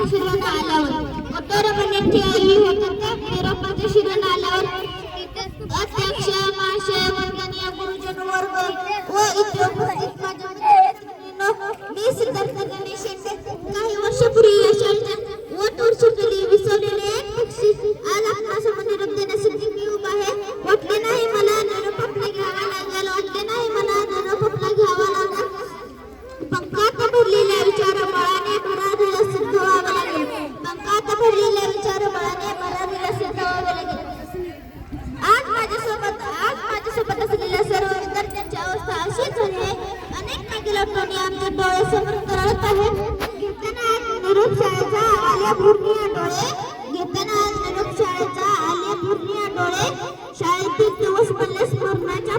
पेरोपाच्या शिरण आल्यावर. अकरा मिनिट ठेवली होतं त्या शिरण आल्यावर. अध्यक्ष महाशय वंदनीय गुरुजन वर्ग व इतर डोळे समोर आहे घेताना निरोप शाळेचा आल्या पूर्णिया डोळे घेताना शाळेतील दिवस म्हणले स्मरणाच्या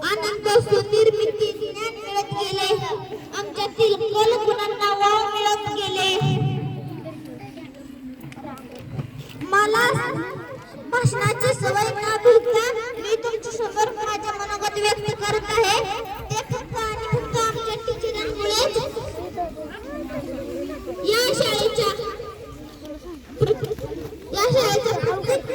आनंद सुनिर्मिती ज्ञान मिळत गेले. आमच्यातील कल गुणांना वाव मिळत गेले. मला भाषणाची सवय न भिडता मी तुमच्यासमोर माझ्या मनोगत व्यक्त करत आहे. ते फक्त आणि फक्त आमच्या टीचरांमुळेच. या शाळेच्या या शाळेच्या प्रत्येक